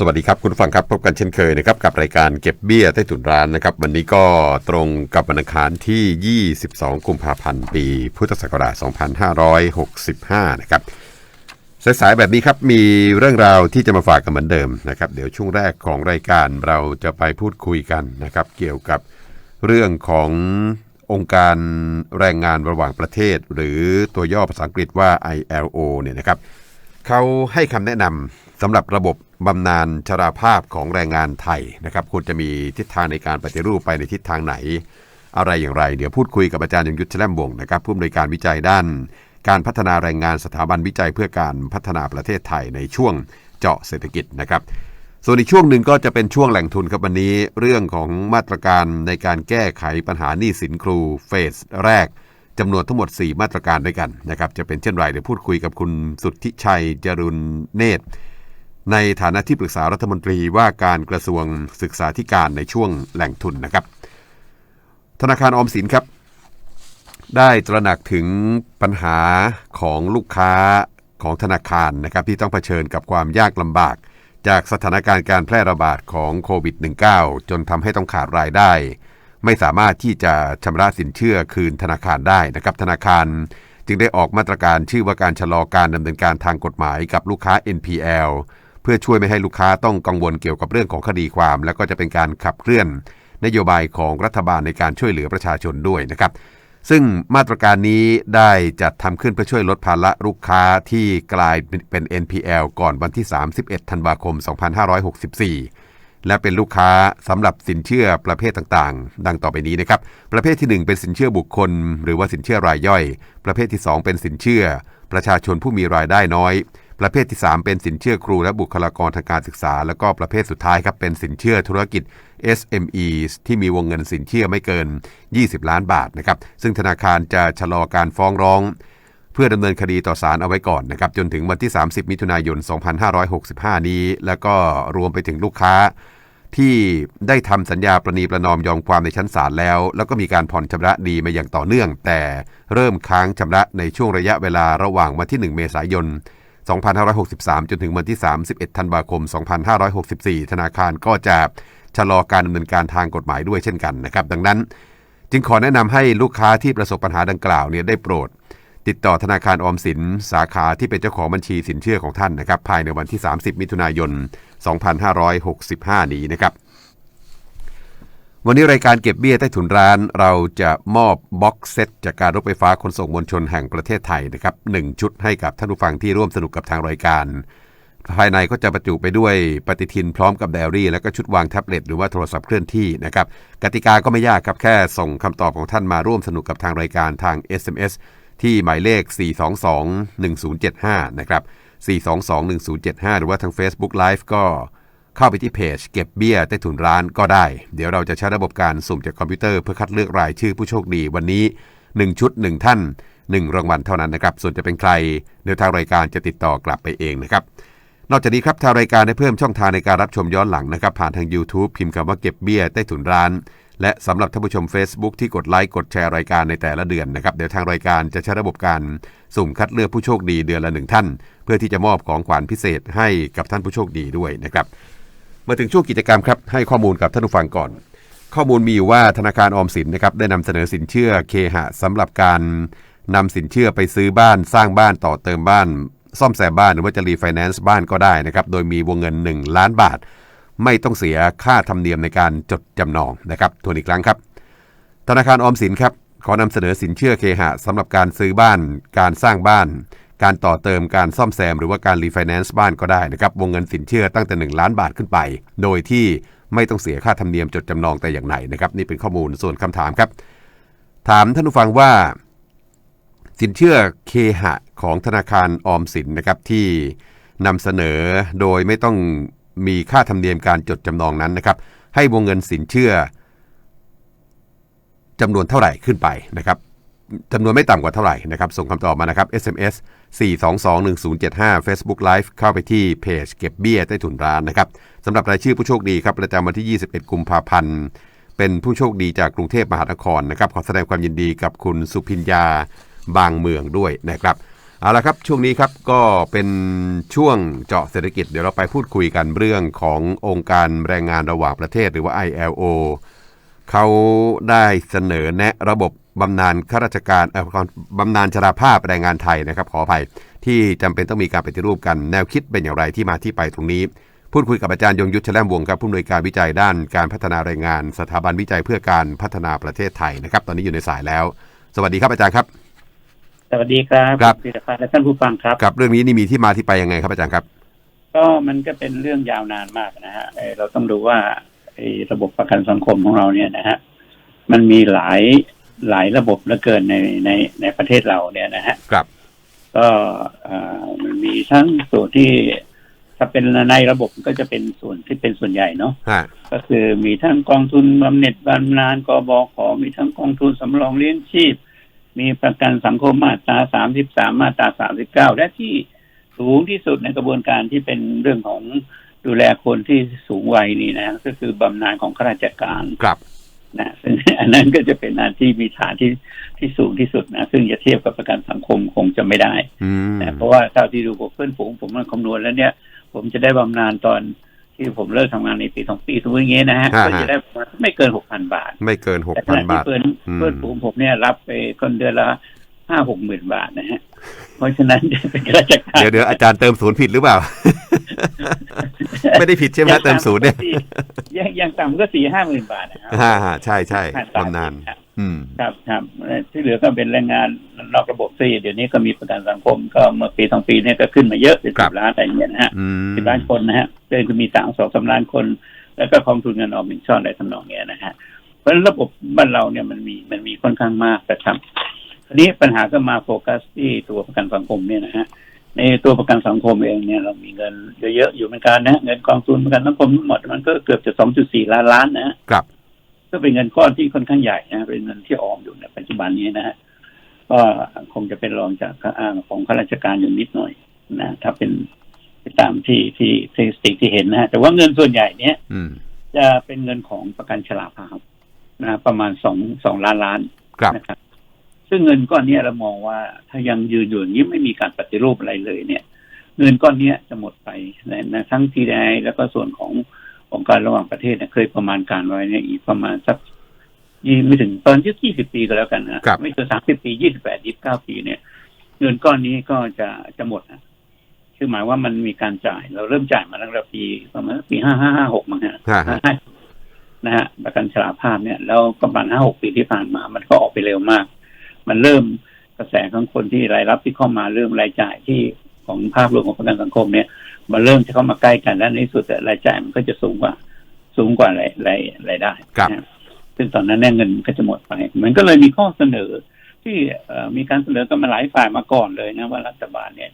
สวัสดีครับคุณฟังครับพบกันเช่นเคยนะครับกับรายการเก็บเบี้ยใต้ถุนร้านนะครับวันนี้ก็ตรงกับวันอังคารที่ 22 กุมภาพันธ์ ปี พุทธศักราช 2565 นะครับสายๆแบบนี้ครับมีเรื่องราวที่จะมาฝากกันเหมือนเดิมนะครับเดี๋ยวช่วงแรกของรายการเราจะไปพูดคุยกันนะครับเกี่ยวกับเรื่องขององค์การแรงงานระหว่างประเทศ หรือตัวย่อภาษาอังกฤษว่า ILO เนี่ยนะครับเขาให้คำแนะนำ สำหรับระบบบำนาญชราภาพของแรงงานไทยนะครับควรจะมีทิศทางในการปฏิรูปไปในทิศทางไหน อะไรอย่างไร เดี๋ยวพูดคุยกับอาจารย์ยงยุทธแชล่มวงนะครับผู้อำนวยการวิจัยด้าน การพัฒนาแรงงานสถาบันวิจัยเพื่อการพัฒนาประเทศไทยในช่วงเจาะเศรษฐกิจนะครับ ส่วนอีกช่วงหนึ่งก็จะเป็นช่วงแหล่งทุนครับวันนี้ เรื่องของมาตรการในการแก้ไขปัญหาหนี้สินครูเฟสแรกจำนวนทั้งหมด 4 มาตรการด้วยกันนะครับจะเป็นเช่นไรเดี๋ยวพูดคุยกับคุณสุทธิชัยจรุนเนตร ในฐานะที่ปรึกษารัฐมนตรีว่าการกระทรวงศึกษาธิการในช่วงแหล่งทุนนะครับ ธนาคารออมสินครับ ได้ตระหนักถึงปัญหาของลูกค้าของธนาคารนะครับที่ต้องเผชิญกับความยากลำบาก จากสถานการณ์การแพร่ระบาดของโควิด -19 จนทำให้ต้องขาดรายได้ ไม่สามารถที่จะชำระสินเชื่อคืนธนาคารได้นะครับธนาคารจึงได้ออกมาตรการชื่อว่าการชะลอการดำเนินการทางกฎหมายกับลูกค้า NPL เพื่อช่วยไม่ให้ลูกค้าต้องกังวลเกี่ยวกับเรื่องของคดีความ แล้วก็จะเป็นการขับเคลื่อน นโยบายของรัฐบาลในการช่วยเหลือประชาชนด้วยนะครับ ซึ่งมาตรการนี้ได้จัดทำขึ้นเพื่อช่วยลดภาระลูกค้าที่กลายเป็น NPL ก่อนวันที่ 31 ธันวาคม 2564และเป็นลูกค้าสำหรับสินเชื่อประเภทต่างๆ ดังต่อไปนี้นะครับ ประเภทที่ 1 เป็นสินเชื่อบุคคล หรือว่าสินเชื่อรายย่อย ประเภทที่ 2 เป็นสินเชื่อ ประชาชนผู้มีรายได้น้อย ประเภทที่ 3 เป็นสินเชื่อครูและบุคลากรทางการศึกษา แล้วก็ประเภทสุดท้ายครับเป็นสินเชื่อธุรกิจ SME ที่มีวงเงินสินเชื่อไม่เกิน 20 ล้านบาทนะครับซึ่งธนาคารจะชะลอการฟ้องร้องเพื่อดำเนินคดีต่อศาลเอาไว้ก่อนนะครับจนถึงวันที่ 30 มิถุนายน 2565 นี้ แล้วก็รวมไปถึงลูกค้า ที่ได้ทำสัญญาประนีประนอมยอมความในชั้นศาลแล้ว แล้วก็มีการผ่อนชำระดีมาอย่างต่อเนื่อง แต่เริ่มค้างชำระในช่วงระยะเวลาระหว่างวันที่ 1 เมษายน 2563 จนถึงวันที่ 31 ธันวาคม 2564 ธนาคารก็จะชะลอการดำเนินการทางกฎหมายด้วยเช่นกันนะครับ ดังนั้น จึงขอแนะนำให้ลูกค้าที่ประสบปัญหาดังกล่าวเนี่ยได้โปรด ติดต่อธนาคารออมสิน สาขาที่เป็นเจ้าของบัญชีสินเชื่อของท่านนะครับภายในวันที่ 30 มิถุนายน 2565 นี้นะครับ วันนี้รายการเก็บเบี้ยใต้ถุนร้านเราจะมอบบ็อกเซตจากการรถไฟฟ้าขนส่งมวลชนแห่งประเทศไทยนะครับหนึ่งชุดให้กับท่านผู้ฟังที่ร่วมสนุกกับทางรายการ ภายในก็จะบรรจุไปด้วยปฏิทินพร้อมกับไดอารี่ แล้วก็ชุดวางแท็บเล็ตหรือว่าโทรศัพท์เคลื่อนที่นะครับกติกาก็ไม่ยากครับแค่ส่งคำตอบของท่านมาร่วมสนุกกับทางรายการทาง SMS ที่หมายเลข 422-1075 นะครับ 422-1075 หรือว่าทาง Facebook Live ก็ เข้าไปที่เพจเก็บเบี้ยใต้ถุนร้านก็ได้ เดี๋ยวเราจะใช้ระบบการสุ่มจากคอมพิวเตอร์เพื่อคัดเลือกรายชื่อผู้โชคดีวันนี้ 1 ชุด 1 ท่าน 1 รางวัลเท่านั้นนะครับ ส่วนจะเป็นใครเดี๋ยวทางรายการจะติดต่อกลับไปเองนะครับ นอกจากนี้ครับทางรายการได้เพิ่มช่องทางในการรับชมย้อนหลังนะครับ ผ่านทาง YouTube พิมพ์คำว่าเก็บเบี้ยใต้ถุนร้าน และสำหรับท่านผู้ชม Facebook ที่กดไลค์กดแชร์รายการในแต่ละเดือนนะครับเดี๋ยวทางรายการจะใช้ระบบการสุ่มคัดเลือกผู้โชคดีเดือนละหนึ่งท่าน เพื่อที่จะมอบของขวัญพิเศษให้กับท่านผู้โชคดีด้วยนะครับ มาถึงช่วงกิจกรรมครับให้ข้อมูลกับท่านผู้ฟังก่อน ข้อมูลมีอยู่ว่าธนาคารออมสินนะครับได้นำเสนอสินเชื่อเคหะสำหรับการนำสินเชื่อไปซื้อบ้านสร้างบ้านต่อเติมบ้าน ซ่อมแซมบ้านหรือว่าจะรีไฟแนนซ์บ้านก็ได้นะครับโดยมีวงเงิน 1 ล้านบาท ไม่ต้องเสียค่าธรรมเนียมในการจดจำนองนะครับทวนอีกครั้งครับ ธนาคารออมสินครับขอนำเสนอสินเชื่อเคหะสำหรับการซื้อบ้าน การสร้างบ้าน การต่อเติมการซ่อมแซมหรือว่าการรีไฟแนนซ์บ้านก็ได้นะครับวงเงินสินเชื่อตั้งแต่ 1 ล้านบาทขึ้นไป โดยที่ไม่ต้องเสียค่าธรรมเนียมจดจำนองแต่อย่างไหนนะครับนี่เป็นข้อมูลส่วนคำถามครับ ถามท่านผู้ฟังว่า สินเชื่อเคหะของธนาคารออมสินนะครับที่นำเสนอโดยไม่ต้องมีค่าธรรมเนียมการจดจำนองนั้นนะครับให้วงเงินสินเชื่อจำนวนเท่าไหร่ขึ้นไปนะครับ จำนวนไม่ต่ำกว่าเท่าไหร่นะครับ ส่งคำตอบมานะครับ SMS 4221075 Facebook Live เข้าไปที่เพจเก็บเบี้ยใต้ถุนร้านนะครับสำหรับรายชื่อผู้โชคดีครับ ประจำวันที่ 21 กุมภาพันธ์ เป็นผู้โชคดีจากกรุงเทพมหานครนะครับ ขอแสดงความยินดีกับคุณสุพิญญาบางเมืองด้วยนะครับเอาละครับช่วงนี้ครับก็เป็นช่วงเจาะเศรษฐกิจเดี๋ยวเราไปพูดคุยกันเรื่องขององค์การแรงงานระหว่างประเทศหรือว่า ILO เขาได้เสนอแนะระบบ บำนาญข้าราชการเอ่อบำนาญชราภาพแรงงานไทยนะครับขออภัยที่จำเป็นต้องมีการปฏิรูปกันแนวคิดเป็นอย่างไรที่มาที่ไปตรงนี้ พูดคุยกับอาจารย์ยงยุทธแชล่มวงศ์ครับผู้อำนวยการวิจัยด้านการพัฒนาแรงงาน สถาบันวิจัยเพื่อการพัฒนาประเทศไทยนะครับ ตอนนี้อยู่ในสายแล้ว สวัสดีครับอาจารย์ครับ สวัสดีครับครับพิรพัฒน์และท่านผู้ฟังครับกับเรื่องนี้นี่มีที่มาที่ไปยังไงครับอาจารย์ครับ ก็มันก็เป็นเรื่องยาวนานมากนะฮะเอ่อเราต้องดูว่าไอ้ระบบประกันสังคมของเราเนี่ยนะฮะมันมีหลาย หลายระบบเหลือเกินในในในประเทศเราเนี่ยนะฮะครับ ก็เอ่อมันมีทั้งส่วนที่ถ้าเป็นในระบบก็จะเป็นส่วนที่เป็นส่วนใหญ่เนาะฮะก็คือมีทั้งกองทุนบำเหน็จบำนาญกบขมีทั้งกองทุนสำรองเลี้ยงชีพ มีประกันสังคมมาตรา33มาตรา39และที่สูงที่สุดในกระบวนการที่เป็นเรื่องของดูแลคนที่สูงวัยนี่นะ ก็คือบำนาญของข้าราชการครับ นะซึ่งอันนั้นก็จะเป็นอันที่มีฐานที่ที่สูงที่สุดนะซึ่งจะเทียบกับประกันสังคมคงจะไม่ได้อืมนะเพราะว่าเท่าที่ดูกับเพื่อนฝูงผมมันคำนวณแล้วเนี่ย ผมจะได้บำนาญตอนที่ผมเลิกทำงานในปีสองปีสมมติอย่างเงี้ยนะฮะก็จะได้ประมาณไม่เกินหกพันบาท ไม่เกินหกแต่ขพันณะที่บาทเพื่อนอืมเพื่อนฝูงผมเนี่ยรับไปคนเดือนละ ห้าหกหมื่นบาทนะฮะ เพราะฉะนั้นเป็นข้าราชการเดี๋ยวเดี๋ยวอาจารย์เติมศูนย์ผิดหรือเปล่า ไม่ได้ผิดใช่ไหมฮะเติมศูนย์เนี่ยยังยังต่ำก็สี่ห้าหมื่นบาทนะครับฮ่าฮ่าใช่ใช่ห้าบาทบำนาญครับอืมครับครับที่เหลือก็เป็นแรงงานนอกระบบที่เดี๋ยวนี้ก็มีประกันสังคมก็เมื่อปีสองปีเนี่ยก็ขึ้นมาเยอะเป็นครัสิบบล้านอะไรอย่างเงี้ยนะฮะอืมสิบล้านคนนะฮะเดินก็มีสามสองสามล้านคน แล้วก็กองทุนเงินออมเป็นช่อนอะไรทำนองเนี้ยนะฮะเพราะฉะนั้นระบบบ้านเราเนี่ยมันมีมันมีค่อนข้างมากนะครับ ทีนี้ปัญหาก็มาโฟกัสที่ตัวประกันสังคมเนี่ยนะฮะในตัวประกันสังคมเองเนี่ยเรามีเงินเยอะๆอยู่เหมือนกันนะฮะเงินกองทุนประกันสังคมทั้งหมดมันก็เกือบจะสองจุดสี่ล้านล้านนะฮะครับก็เป็นเงินก้อนที่ค่อนข้างใหญ่นะเป็นเงินที่ออมอยู่ในปัจจุบันนี้นะฮะก็คงจะเป็นรองจากข้าอ่าของข้าราชการอยู่นิดหน่อยนะถ้าเป็นไปตามที่ที่ที่สถิติที่เห็นนะฮะแต่ว่าเงินส่วนใหญ่เนี้ยอืมจะเป็นเงินของประกันชราภาพนะ ประมาณสองสองล้านล้านครับนะครับ ซึ่งเงินก้อนเนี้ยเรามองว่าถ้ายังยืนอยู่อย่างนี้ไม่มีการปฏิรูปอะไรเลยเนี่ย เงินก้อนเนี้ยจะหมดไปในในทั้งทีไดแล้วก็ส่วนขององค์การระหว่างประเทศเนี่ยเคยประมาณการไว้เนี่ยอีกประมาณสักยี่ไม่ถึงตอนยุคยี่สิบปีก็แล้วกันนะครับไม่เกินสามสิบปียี่สิบแปดยี่สิบเก้าปีเนี่ย เงินก้อนนี้ก็จะจะหมดนะคือหมายว่ามันมีการจ่าย เราเริ่มจ่ายมาตั้งแต่ปีประมาณปีห้าห้าห้าหกมั้งฮะฮ่าฮ่านะฮะประกันชราภาพเนี่ย แล้วประมาณห้าหกปีที่ผ่านมา มันก็ออกไปเร็วมาก มันเริ่มกระแสของคนที่รายรับที่เข้ามาเริ่มรายจ่ายที่ของภาพรวมของประกันสังคมเนี่ยมันเริ่มจะเข้ามาใกล้กันแล้วในที่สุดแต่รายจ่ายมันก็จะสูงกว่า สูงกว่ารายรายรายได้ครับนะฮะซึ่งตอนนั้นเนี่ยเงินก็จะหมดไป มันก็เลยมีข้อเสนอ ที่เอ่อมีการเสนอกันมาหลายฝ่ายมาก่อนเลยนะว่ารัฐบาลเนี่ย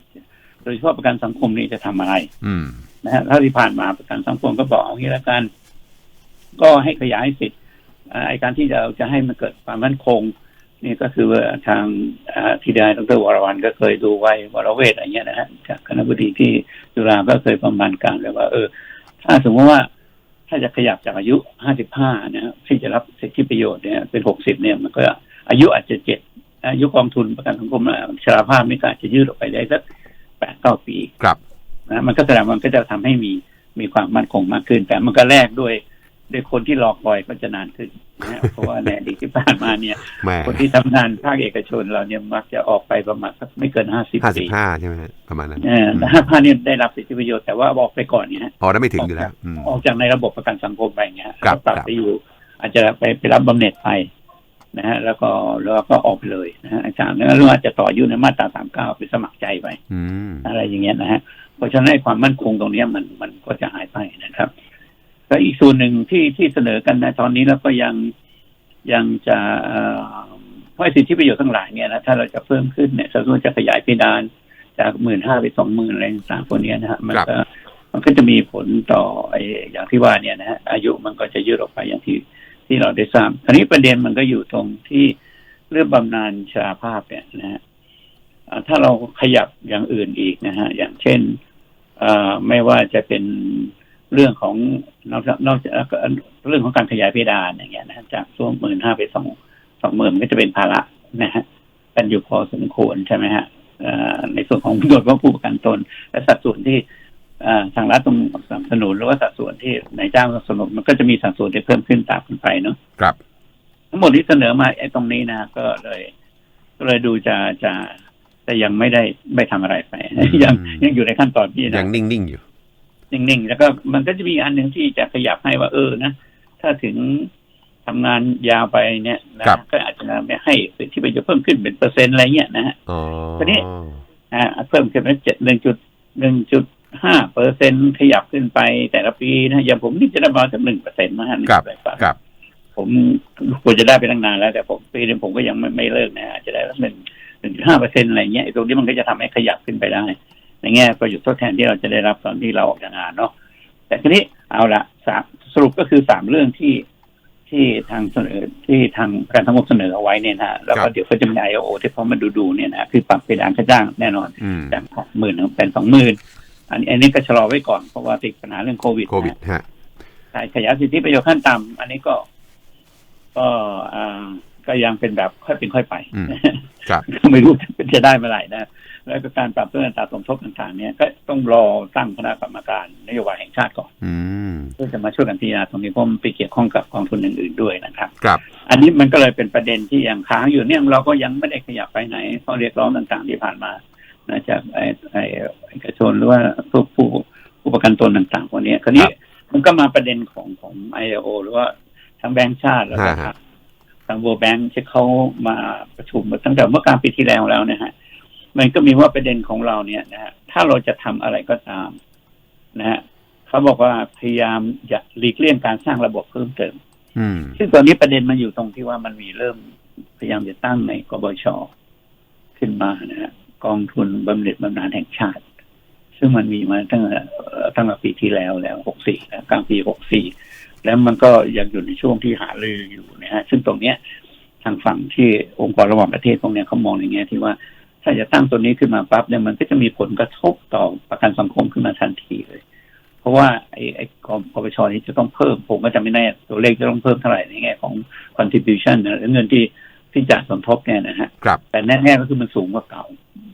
โดยเฉพาะประกันสังคมนี่จะทำอะไร อืมนะฮะเท่าที่ผ่านมาประกันสังคมก็บอกเอางี้ละกัน ก็ให้ขยายสิทธิ์อ่าไอการที่จะจะให้มันเกิดความมั่นคง นี่ก็คือว่าทางอ่าที่ได้ดรวรวันก็เคยดูไว้วรเวทอะไรเงี้ยนะฮะจากคณะบดีที่จุฬาก็เคยประมาณการเลยว่า เออ ถ้าสมมติว่าถ้าจะขยับจากอายุ55นะฮะที่จะรับสิทธิประโยชน์เนี่ยเป็น60เนี่ยมันก็อายุอาจจะเจ็ดอายุกองทุนประกันสังคมอะชราภาพนี่ก็อาจจะยืดออกไปได้สักแปดเก้าปีครับนะมันก็แสดงว่ามันก็จะทำให้มีมีความมั่นคงมากขึ้น แต่มันก็แลกด้วย ด้วยคนที่รอคอยก็จะนานขึ้นนะฮะเพราะว่าในอดีตที่ผ่านมาเนี่ยแหม่คนที่ทำงานภาคเอกชนเราเนี่ยมักจะออกไปประมาณสักไม่เกินห้าสิบห้าสิปีบห้าใช่ไหมฮะประมาณนั้นเออแต่ห้าพันเนี่ยได้รับสิทธิประโยชน์แต่ว่าบอกไปก่อนเนี่ยฮะพอได้ไม่ถึงอยู่แล้วอืมออกจากในระบบประกันสังคมไปเงี้ยครับกลับครับไปอยู่ อาจจะไปไปรับบำเหน็จไปนะฮะแล้วก็แล้วก็ออกไปเลยนะฮะอาจารย์แล้วก็อาจจะต่ออายุในมาตราสามเก้าไปสมัครใจไปอืมอะไรอย่างเงี้ยนะฮะเพราะฉะนั้นไอ้ความมั่นคงตรงเนี้ยมันมันก็จะหายไป นะครับแล้วอีกส่วนหนึ่งที่ที่เสนอกันในตอนนี้แล้วก็ยังยังจะเอ่อเพราะไอ้สิทธิประโยชน์ทั้งหลายเนี่ยนะถ้าเราจะเพิ่มขึ้นเนี่ยสมมติจะขยายเพดานจากหมื่นห้าไปสองหมื่นอะไรต่างๆพวกเนี้ยนะฮะมันก็มันก็จะมีผลต่อไอ้อย่างที่ว่าเนี่ยนะฮะอายุมันก็จะยืดออกไปอย่างที่ที่เราได้ทราบคราวนี้ประเด็นมันก็อยู่ตรงที่เรื่องบำนาญชราภาพเนี่ยนะฮะอ่าถ้าเราขยับอย่างอื่นอีกนะฮะอย่างเช่นเอ่อไม่ว่าจะเป็น เรื่องของนอกจากนอกจากเรื่องของการขยายเพดานอย่างเงี้ยนะจากช่วงหมื่นห้าไปสองสองหมื่นก็จะเป็นภาระนะฮะกันอยู่พอสมควรใช่ไหมฮะเอ่อในส่วนของโดยว่าผู้ประกันตน และสัดส่วนที่เอ่อทางรัฐต้องสนับสนุนหรือว่าสัดส่วนที่นายจ้างสนับสนุนมันก็จะมีสัดส่วนที่เพิ่มขึ้นตามกันไปเนาะครับ ทั้งหมดที่เสนอมาไอ้ตรงนี้นะก็เลยก็เลยดูจะจะแต่ยังไม่ได้ไม่ทำอะไรไปยังยังอยู่ในขั้นตอนที่ยันะงนิ่งๆอยู่ นิ่งๆ แล้วก็มันก็จะมีอันหนึ่งที่จะขยับให้ว่าเออนะ ถ้าถึงทำงานยาวไปเนี่ยนะครับก็อาจจะไม่ให้สิทธิประโยชน์เพิ่มขึ้นเป็นเปอร์เซ็นต์อะไรเงี้ยนะฮะอ๋อทีนี้อ่าเพิ่มขึ้นเป็นเจ็ดหนึ่งจุดหนึ่งจุดห้าเปอร์เซ็นขยับขึ้นไปแต่ละปีนะอย่างผมนี่จะได้ประมาณสักหนึ่งเปอร์เซ็นต์นะฮะครับ1%กว่าครับผมควรจะได้ไปตั้งนานแล้ว แต่ผมปีนึงผมก็ยังไม่ไม่เลิกนะอาจจะได้สักหนึ่งหนึ่งจุดห้าเปอร์เซ็นอะไรเงี้ยไอ้ตรงนี้มันก็จะทำให้ขยับขึ้นไปได้ ในแง่ประโยชน์ทดแทนที่เราจะได้รับตอนที่เราออกจากงานเนาะแต่ทีนี้เอาละสามสรุปก็คือสามเรื่องที่ที่ทางเสนอที่ทางประกันสังคมเสนอเอาไว้เนี่ยนะแล้วคก็รับเดี๋ยวก็จะมี IO ที่พอมาดูดูๆเนี่ยนะคือปรับเพดานค่าจ้างแน่นอนอืมจากหมื่นเป็นสองหมื่นอันนี้อันนี้ก็ชะลอไว้ก่อนเพราะว่าติดปัญหาเรื่องโควิดโควิดนะฮะใช่ขยายสิทธิประโยชน์ขั้นต่ำอันนี้ก็ ก็อ่าก็ยังเป็นแบบค่อยเป็นค่อยไปอืมครับไม่รู้จะได้เมื่อไหร่นะ แล้วก็การปรับเรื่องอัตราสมทบต่างๆ เนี่ยก็ต้องรอตั้งคณะกรรมการนโยบายแห่งชาติก่อนอืมเพื่อจะมาช่วยกันพิจารณาตรงนี้เพราะมันไปเกี่ยวข้องกับกองทุนอื่นๆด้วยนะครับครับ อันนี้มันก็เลยเป็นประเด็นที่ยังค้างอยู่เนี่ยเราก็ยังไม่ได้ขยับไปไหนข้อเรียกร้องต่างๆที่ผ่านมานะจากไอ้ไอ้เอกชนหรือว่าผู้ผู้ผู้ประกันตนต่างๆพวกนี้คราวนี้ครับมันก็มาประเด็นของของไอโอหรือว่าทางแบงก์ชาติแล้วก็ฮะฮะทาง World Bank ที่เขามาประชุมตั้งแต่เมื่อกลางปีที่แล้วแล้วนะฮะ มันก็มีว่าประเด็นของเราเนี่ยนะฮะถ้าเราจะทำอะไรก็ตามนะฮะเขาบอกว่าพยายามอย่าหลีกเลี่ยงการสร้างระบบเพิ่มเติมอืมซึ่งตอนนี้ประเด็นมันอยู่ตรงที่ว่ามันมีเริ่มพยายามจะตั้งในกบชขึ้นมานะฮะกองทุนบำเหน็จบำนาญแห่งชาติ ซึ่งมันมีมาตั้งแต่เอ่อตั้งแต่ปีที่แล้วแล้วหกสี่กลางปีหกสี่แล้วมันก็ยังอยู่ในช่วงที่หารืออยู่นะฮะซึ่งตรงเนี้ยทางฝั่งที่องค์กรระหว่างประเทศพวกเนี้ยเขามองในแง่ที่ว่า ถ้าจะตั้งตัวนี้ขึ้นมาปั๊บเนี่ยมันก็จะมีผลกระทบต่อประกันสังคมขึ้นมาทันทีเลย เพราะว่าไอ้ไอ้กองปปชนี้จะต้องเพิ่ม ผมก็จะไม่แน่ตัวเลขจะต้องเพิ่มเท่าไหร่ในแง่ของ contribution นะหรือเงินที่ที่จะสมทบเนี่ยนะฮะครับแต่แน่ๆก็คือมันสูงกว่าเก่า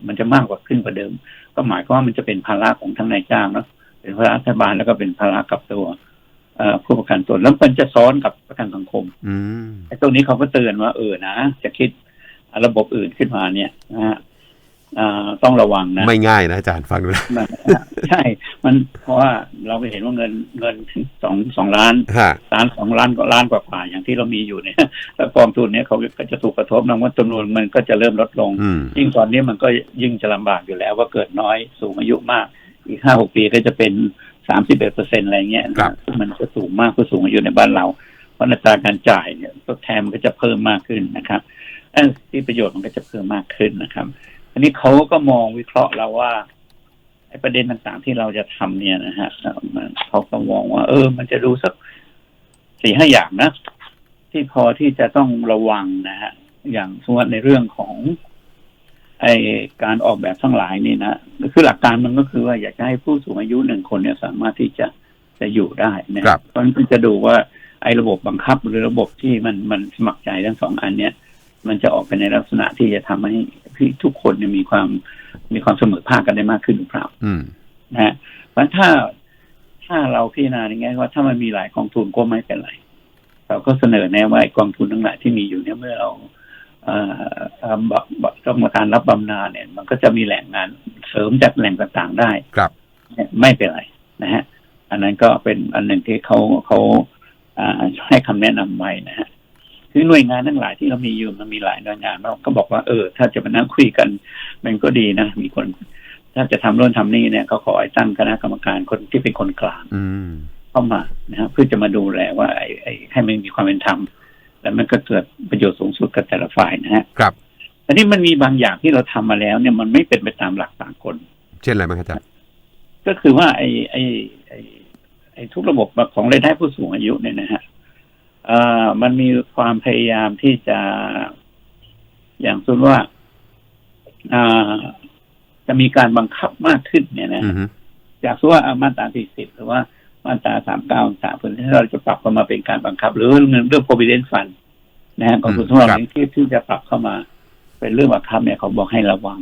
มันจะมากกว่าขึ้นกว่าเดิม ก็หมายความว่ามันจะเป็นภาระของทั้งนายจ้างเนาะเป็นภาระรัฐบาลแล้วก็เป็นภาระกับตัวเอ่อผู้ประกันตนแล้วมันจะซ้อนกับประกันสังคมอืมไอ้ตรงนี้เขาก็เตือนว่าเออนะจะคิดระบบอื่นขึ้นมาเนี่ยนะฮะอ่า ต้องระวังนะ ไม่ง่ายนะอาจารย์ฟังดูแล้วมันใช่ มันเพราะว่าเราไปเห็นว่าเงินเงินสองสองล้านฮะล้านสองล้านก็ล้านกว่าๆอย่างที่เรามีอยู่เนี่ยแล้วกองทุนเนี่ยเขาก็จะถูกกระทบนะว่าจำนวนมันก็จะเริ่มลดลงอืมยิ่งตอนนี้มันก็ยิ่งจะลำบากอยู่แล้ว ว่าเกิดน้อยสูงอายุมาก อีกห้าหกปีก็จะเป็นสามสิบเอ็ดเปอร์เซ็นอะไรเงี้ยนะครับซึ่งมันจะสูงมากผู้สูงอายุในบ้านเราเพราะอัตราการจ่ายเนี่ยทดแทนมันก็จะเพิ่มมากขึ้นนะครับเอ้ยที่ประโยชน์มันก็จะเพิ่มมากขึ้นนะครับ อันนี้เขาก็มองวิเคราะห์เราว่าไอ้ประเด็นต่างๆที่เราจะทำเนี่ยนะฮะมันเขาก็มองว่า เออ มันจะดูสักสี่ห้าอย่างนะ ที่พอที่จะต้องระวังนะฮะ อย่างสมมติในเรื่องของ ไอการออกแบบทั้งหลายนี่นะคือหลักการมันก็คือว่าอยากจะให้ผู้สูงอายุหนึ่งคนเนี่ยสามารถที่จะจะอยู่ได้นะครับเพราะฉะนั้นจะดูว่าไอ้ระบบบังคับหรือระบบที่มันมันสมัครใจทั้งสองอันเนี่ย มันจะออกไปในลักษณะที่จะทำให้ที่ทุกคนเนี่ยมีความมีความเสมอภาคกันได้มากขึ้นหรือเปล่าอืมนะฮะเพราะถ้าถ้าเราพิจารณาอย่างไงว่าถ้ามันมีหลายกองทุนก็ไม่เป็นไร เราก็เสนอแนะว่าไอ้กองทุนทั้งหลายที่มีอยู่เนี่ยเมื่อเราเอ่อเอ่อบำบำต้องมาการรับบำนาญเนี่ย มันก็จะมีแหล่งงานเสริมจากแหล่งต่างๆได้ครับเนี่ยไม่เป็นไรนะฮะ อันนั้นก็เป็นอันหนึ่งที่เขาเขาอ่าให้คำแนะนำไว้นะฮะ คือหน่วยงานทั้งหลายที่เรามีอยู่มันมีหลายหน่วยงานเราก็บอกว่าเออ ถ้าจะมานั่งคุยกัน มันก็ดีนะ มีคน ถ้าจะทำโน่นทำนี่เนี่ยเขาขอให้ตั้งคณะกรรมการคนที่เป็นคนกลางอืมเข้ามานะฮะเพื่อจะมาดูแลว่าไอ้ไอ้ให้มันมีความเป็นธรรมและมันก็เกิดประโยชน์สูงสุดกับแต่ละฝ่ายนะฮะครับอันนี้มันมีบางอย่างที่เราทำมาแล้ว เนี่ยมันไม่เป็นไปตามหลักสากลเช่นอะไรบ้างครับอาจารย์ก็คือว่าไอ้ไอ้ไอ้ไอ้ทุกระบบของรายได้ผู้สูงอายุเนี่ยนะฮะ เอ่อมันมีความพยายามที่จะ อย่างเช่นว่าอ่าจะมีการบังคับมากขึ้นเนี่ยนะอืมจากสมมุติว่าอะมาตรา40หรือว่ามาตรา39 3เพื่อที่เราจะปรับเข้ามาเป็นการบังคับ หรือเรื่องเรื่อง provident fund นะฮะกองทุนสำรองเลี้ยงชีพที่จะปรับเข้ามา เป็นเรื่องบังคับเนี่ยเขาบอกให้ระวัง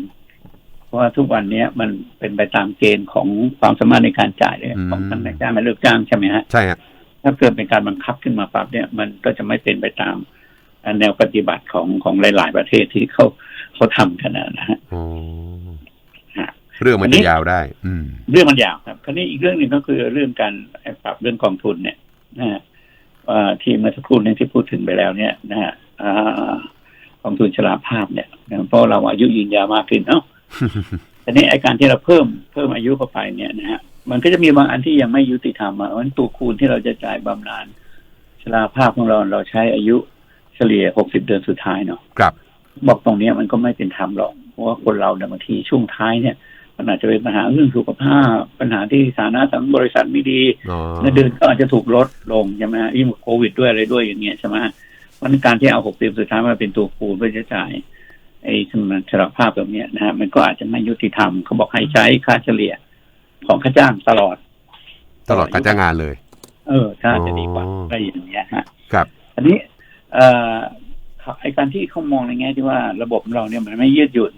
เพราะว่าทุกวันเนี้ยมันเป็นไปตามเกณฑ์ของความสามารถในการจ่ายเลยอืมของทางนายจ้างและเลิกจ้างใช่ไหมฮะใช่ฮะ ถ้าเกิดเป็นการบังคับขึ้นมาปั๊บเนี่ย มันก็จะไม่เป็นไปตามแนวปฏิบัติของของหลาย ๆ ประเทศที่เขาเขาทำกันนะฮะอ๋อฮะเรื่องมันอันนี้จะยาวได้ อืมเรื่องมันยาวครับคราวนี้อีกเรื่องหนึ่งก็คือเรื่องการปรับเรื่องกองทุนเนี่ยนะฮะว่าที่เมื่อสักครู่นี้ที่พูดถึงไปแล้วเนี่ยนะฮะอ่ากองทุนชราภาพเนี่ยนะเพราะเราอายุยืนยาวมากขึ้นเนาะทีนี้ไอการที่เราเพิ่มเพิ่มอายุเข้าไปเนี่ยนะฮะ มันก็จะมีบางอันที่ยังไม่ยุติธรรมอะมันตัวคูณที่เราจะจ่ายบำนาญชราภาพของเราเราใช้อายุเฉลี่ย60เดือนสุดท้ายเนาะครับ บอกตรงเนี้ยมันก็ไม่เป็นธรรมหรอก เพราะว่าคนเราเนี่ยบางทีช่วงท้ายเนี่ยมันอาจจะเป็นปัญหาเรื่องสุขภาพ ปัญหาที่ฐานะทางบริษัทไม่ดีอ๋อเงินเดือนก็อาจจะถูกลดลงใช่ไหมฮะยิ่งโควิดด้วยอะไรด้วยอย่างเงี้ยใช่ไหมฮะเพราะฉะนั้นการที่เอาหกสิบสุดท้ายมาเป็นตัวคูณเพื่อจะจ่ายไอ้สมรรถภาพแบบเนี้ยนะฮะมันก็อาจจะไม่ยุติธรรมเขาบอกให้ใช้ค่าเฉลี่ย ของค่าจ้างตลอด ตลอดการจ้างงานเลย เออถ้าจะดีกว่าอ๋อออะไรอย่างเงี้ยฮะครับ อันนี้ เอ่อไอการที่เขามองในแง่ที่ว่าระบบเราเนี่ยมันไม่ยืดหยุ่น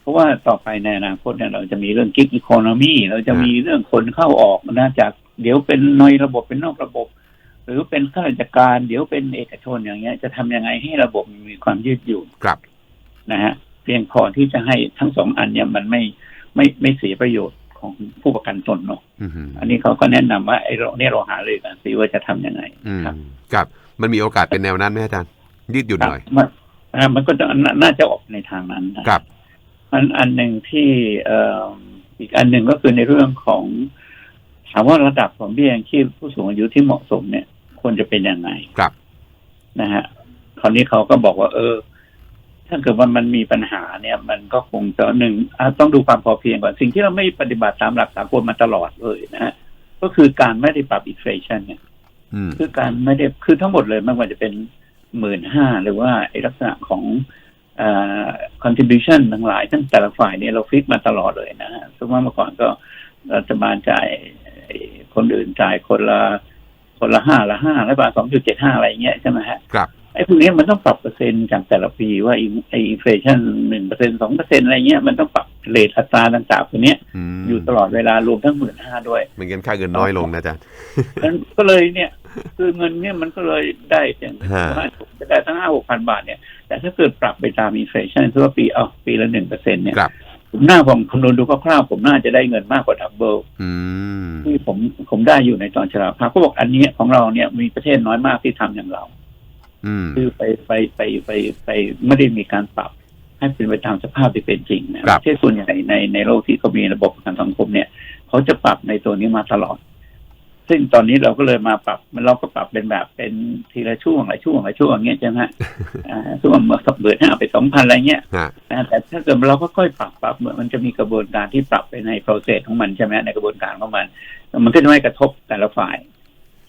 เพราะว่าต่อไปในอนาคตเนี่ยเราจะมีเรื่องกิ๊กอีโคโนมีเราจะมีเรื่องคนเข้าออกนะจากเดี๋ยวเป็นในระบบเป็นนอกระบบ หรือเป็นข้าราชการ เดี๋ยวเป็นเอกชนอย่างเงี้ย จะทำยังไงให้ระบบมีความยืดหยุ่นครับนะฮะเพียงพอที่จะให้ทั้งสองอันเนี่ยมันไม่ไม่ไม่เสียประโยชน์ ของผู้ประกันตนเนาะอืมอันนี้เขาก็แนะนำว่าไอ้เราเนี่ยเราหาเลยกันสิว่าจะทำยังไงอืมครับครับ มันมีโอกาสเป็นแนวนั้นไหมอาจารย์ยืดหยุ่นหน่อยมันอ่ามันก็จะน่าน่าจะออกในทางนั้นนะครับ อันอันหนึ่งที่เอ่ออีกอันหนึ่งก็คือในเรื่องของถามว่าระดับของเบี้ยยังชีพผู้สูงอายุที่เหมาะสมเนี่ยควรจะเป็นยังไงครับนะฮะคราวนี้เขาก็บอกว่า เออ ถ้าเกิดว่ามันมีปัญหาเนี่ย มันก็คงจะหนึ่งอะต้องดูความพอเพียงก่อน สิ่งที่เราไม่ปฏิบัติตามหลักสากลมาตลอดเลยนะฮะก็คือการไม่ได้ปรับอินฟลชันเนี่ยอืมคือการไม่ได้คือทั้งหมดเลยไม่ว่าจะเป็นหมื่นห้าหรือว่าไอลักษณะของเอ่อ contribution ทั้งหลายทั้งแต่ละฝ่ายเนี่ยเราฟิกมาตลอดเลยนะฮะสมมติว่าเมื่อก่อนก็รัฐบาลจ่ายไอ้คนอื่นจ่ายคนละคนละห้าละห้ารัฐบาลสองจุดเจ็ดห้าอะไรเงี้ยใช่ไหมฮะครับไอ้พวกนี้มันต้องปรับเปอร์เซ็นต์จากแต่ละปีว่าไอ้ไอ้อินฟลชันหนึ่งเปอร์เซ็นสองเปอร์เซ็นอะไรเงี้ยมันต้องปรับเรทอัตราต่างๆพวกเนี้ยอืมอยู่ตลอดเวลารวมทั้งหมื่นห้าด้วยไม่งั้นค่าเงินน้อยลงนะอาจารย์มันก็เลยเนี่ยคือเงินเนี่ยมันก็เลยได้อย่างฮะว่าจะได้ทั้งห้าหกพันบาทเนี่ย แต่ถ้าเกิดปรับไปตามอินฟลชันคือว่าปีเอาปีละหนึ่งเปอร์เซ็นเนี่ยครับผมหน้าผมคำนวณดูคร่าวๆผมน่าจะได้เงินมากกว่าดับเบิลอืมที่ผมผมได้อยู่ในตอนชราภาพก็บอกอันนี้ของเราเนี่ยมีประเทศน้อยมากที่ทำอย่างเราอืม คือไปไปไปไปไปไม่ได้มีการปรับให้เป็นไปตามสภาพที่เป็นจริงนะครับประเทศส่วนใหญ่ในในโลกที่เขามีระบบประกันสังคมเนี่ยเขาจะปรับในตัวนี้มาตลอด ซึ่งตอนนี้เราก็เลยมาปรับมันเราก็ปรับเป็นแบบเป็นทีละช่วงหลายช่วงหลายช่วงอย่างเงี้ยใช่ไหมฮะอ่าช่วงเมื่อเบิดห้าไปสองพันอะไรเงี้ยฮะนะแต่ถ้าเกิดเราก็ค่อยปรับปรับเหมือนมันจะมีกระบวนการที่ปรับไปใน process ของมันใช่ไหมในกระบวนการของมัน มันก็จะไม่กระทบแต่ละฝ่าย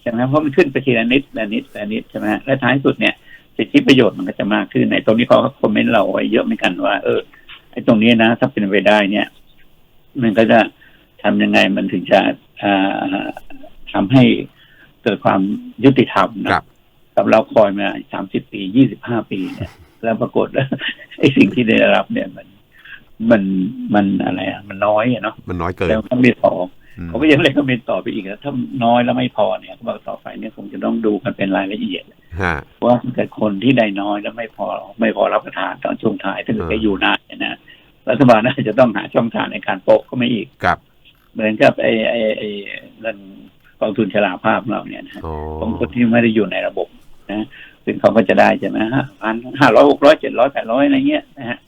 ใช่ไหมเพราะมันขึ้นไปทีละนิดละนิดละนิดใช่ไหมฮะและท้ายสุดเนี่ยสิทธิประโยชน์มันก็จะมากขึ้นในตรงนี้เขาก็คอมเมนต์เราไว้เยอะเหมือนกันว่า เออไอ้ตรงนี้นะ ถ้าเป็นไปได้เนี่ย มันก็จะทำยังไงมันถึงจะอ่าทำให้เกิดความยุติธรรมนะครับกับเราคอยมาสามสิบปียี่สิบห้าปีเนี่ยแล้วปรากฏว่าไอ้สิ่งที่ได้รับเนี่ยมันมันมันอะไรอะมันน้อยอะเนาะมันน้อยเกินแล้วก็ไม่พออืม เขาก็ยังเลยก็เป็นต่อไปอีกนะถ้าน้อยแล้วไม่พอเนี่ยเขาบอกต่อไปเนี่ยคงจะต้องดูกันเป็นรายละเอียดฮะว่าถ้าเกิดคนที่ได้น้อยแล้วไม่พอไม่พอรับประทานตอนช่วงท้ายถ้าเกิดอ่าแกอยู่นานเนี่ยนะรัฐบาลน่าจะต้องหาช่องทางในการโปะก็ไม่อีกครับ เหมือนกับไอ้ไอ้ไอ้เรื่องกองทุนชราภาพเราเนี่ยนะอ๋อของคนที่ไม่ได้อยู่ในระบบนะซึ่งเขาก็จะได้ใช่ไหมฮะพันห้าร้อยหกร้อยเจ็ดร้อยแปดร้อยอะไรเงี้ยนะฮะ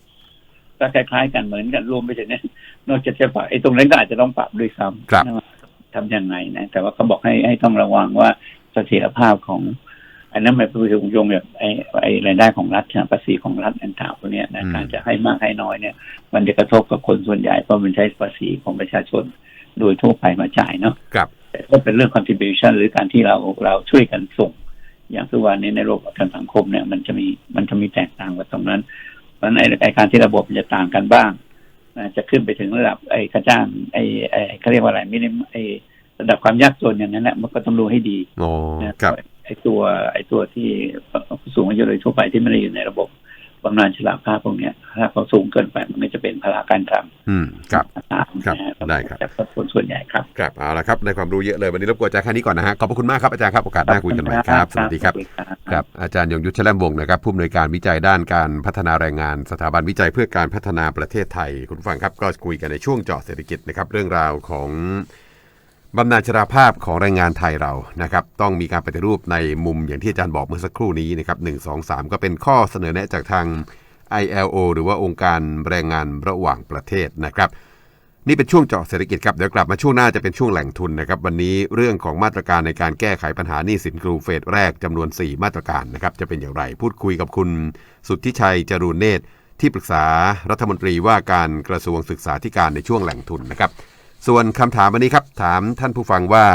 ก็คล้ายๆกันเหมือนกันรวมไปถึงเนี่ยนอกจากจะปรับไอ้ตรงนั้นก็อาจจะต้องปรับด้วยซ้ำครับนะว่าทำยังไงนะแต่ว่าเขาบอกให้ให้ต้องระวังว่าเสถียรภาพของ อันนั้นหมายถึงโยงแบบไอ้ไอ้รายได้ของรัฐใช่ไหมภาษีของรัฐต่างๆพวกเนี้ยนะอืมการจะให้มากให้น้อยเนี่ย มันจะกระทบกับคนส่วนใหญ่เพราะมันใช้ภาษีของประชาชนโดยทั่วไปมาจ่ายเนาะครับแต่ถ้าเป็นเรื่อง contribution หรือการที่เราเราช่วยกันส่ง อย่างทุกวันนี้ในระบบประกันสังคมเนี่ย มันจะมีมันจะมีแตกต่างกันตรงนั้นเพ ราะฉะนั้นไอ้ไอ้การที่ระบบมันจะต่างกันบ้างนะจะขึ้นไปถึงระดับไอ้ค่าจ้างไอ้ไอ้เขาเรียกว่าอะไรไม่ได้ไอ้ระดับความยากจนอย่างนั้นแหละมันก็ต้องดูให้ดีอ๋อนะครับไอ้ตัวไอ้ตัวที่ผู้สูงอายุโดยทั่วไปที่ไม่ได้อยู่ในระบบ บำนาญชราภาพพวกเนี้ย ถ้าเขาสูงเกินไปมันก็จะเป็นภาระการคลังอืมครับต่างๆครับนะฮะได้ครับแต่คนส่วนใหญ่ครับครับเอาละครับในความรู้เยอะเลยวันนี้รบกวนอาจารย์แค่นี้ก่อนนะฮะขอบพระคุณมากครับอาจารย์ครับโอกาสหน้าคุยกันใหม่ครับสวัสดีครับครับอาจารย์ยงยุทธแชล่มวงศ์นะครับผู้อำนวยการวิจัยด้านการพัฒนาแรงงาน สถาบันวิจัยเพื่อการพัฒนาประเทศไทยคุณผู้ฟังครับก็คุยกันในช่วงเจาะเศรษฐกิจนะครับเรื่องราวของ บำนาญชราภาพของแรงงานไทยเรานะครับต้องมีการปฏิรูปในมุมอย่างที่อาจารย์บอกเมื่อสักครู่นี้นะครับหนึ่งสองสามก็เป็นข้อเสนอแนะจากทาง ILO หรือว่าองค์การแรงงานระหว่างประเทศนะครับ นี่เป็นช่วงเจาะเศรษฐกิจครับเดี๋ยวกลับมาช่วงหน้าจะเป็นช่วงแหล่งทุนนะครับ วันนี้เรื่องของมาตรการในการแก้ไขปัญหาหนี้สินครูเฟสแรกจำนวน 4 มาตรการนะครับจะเป็นอย่างไรพูดคุยกับคุณสุทธิชัยจรูนเนตรที่ปรึกษารัฐมนตรีว่าการกระทรวงศึกษาธิการในช่วงแหล่งทุนนะครับ ส่วนคำถามวันนี้ครับ ถามท่านผู้ฟังว่า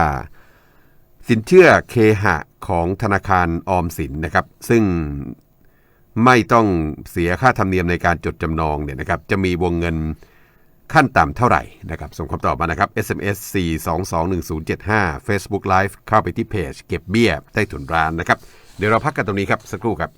สินเชื่อเคหะของธนาคารออมสินนะครับ ซึ่งไม่ต้องเสียค่าธรรมเนียมในการจดจำนองเนี่ยนะครับ จะมีวงเงินขั้นต่ำเท่าไหร่นะครับ ส่งคำตอบมานะครับ SMS 4221075 Facebook Live เข้าไปที่เพจเก็บเบี้ยใต้ถุนร้านนะครับ เดี๋ยวเราพักกันตรงนี้ครับ สักครู่ครับ